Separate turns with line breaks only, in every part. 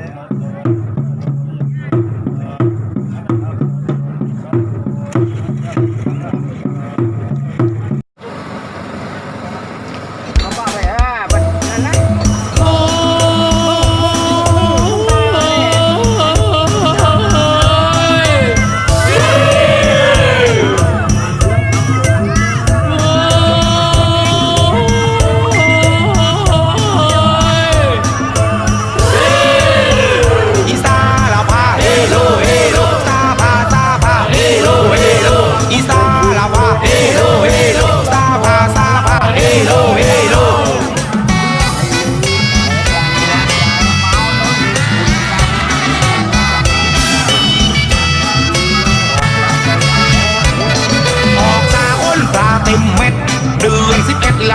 Yeah.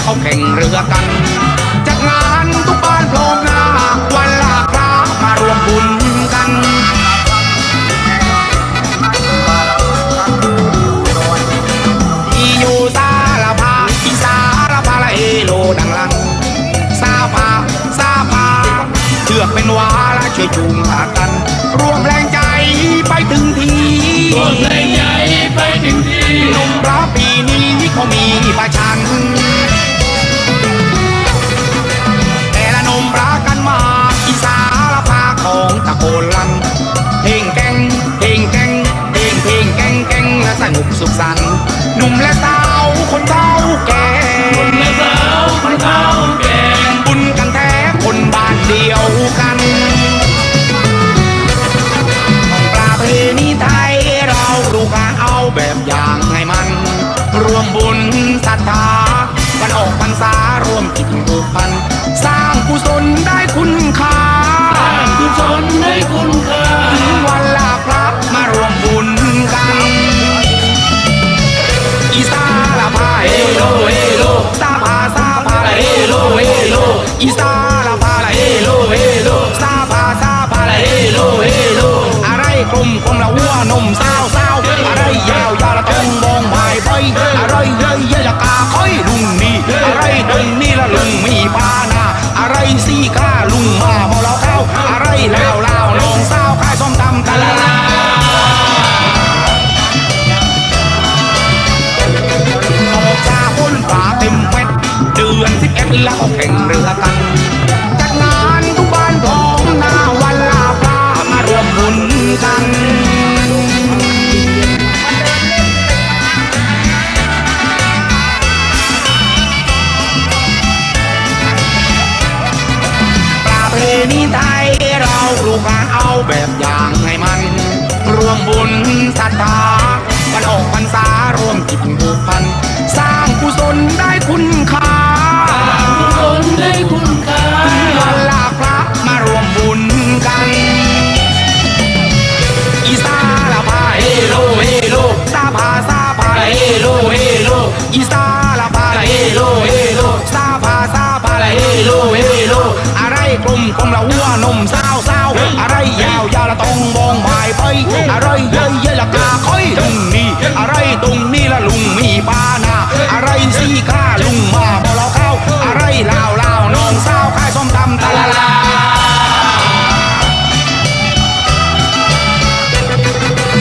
เอ็ดแล้วเขาแข่งเรือกันจากงานทุกบ้านโผล่หน้าวันลาพระมารวมบุญกันอีอยู่ซาลาพาอีสาลาพาละเอโลดังลังซาพาซาพาเชือกเป็นวาละช่วยจูงขากัน รวมแรงใจไปถึงทีรวมแรงใหญ่
ไปถึง
ที่หนุ่มพระปีนี้เขามีประชันารวมจิตผูกพัน สร้างกุศลได้คุณค่าสร้างกุศ
ลให้คุณค่า
ถึงวันลาพระมารวมบุญกันอีสาลาพาเฮโลเฮโลซาพาซาพาลาเฮโลเฮโลอีสาลาพาลาเฮโลเฮโลซาพาซาพาลาเฮโลเฮโลอะไรกลมกลมละวัวนมสาวสาวอะไรยาวยาวละต้องมองไปไร ลุงมาเมาเหล้าเข้าอะไรลาวลาน้องสาวขายส้มตำตะละลาออกจากพ้นฝาเต็มเม็ดเดือนสิบเอ็ดแล้วแข่งเรือกัน เราเอาแบบอย่างให้มันรวมบุญศรัทธาวันออกพรรษารวมจิตผูกพัน สร้างกุศลได้คุณค่ากุศล
ให้คุณค่
าวันลาพระมารวมบุญกันอีสาลาพาเฮโลเฮโลซาพาซาพาเฮโลเฮโลอีสาลาพาเฮโลเฮโลซาพาซาพาเฮโลเฮโลอะไรกลมกลมละวัวนมสาวสา ยยาวยาวละต้องมองหมายไปอะไรเยอะเยอละกาคอยตรงนี้อะไรตรงนี้ละลุงมีปานาอะไรสี่ข้าลุงมาบอเราเข้าอะไรลาวลาวน้องสาวข้าส้มตำตะลาลา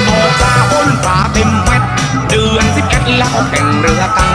ออกซาบนป่าเต็มเม็ดเดือนสิบเอ็ดแล้วแข่งเรือตัง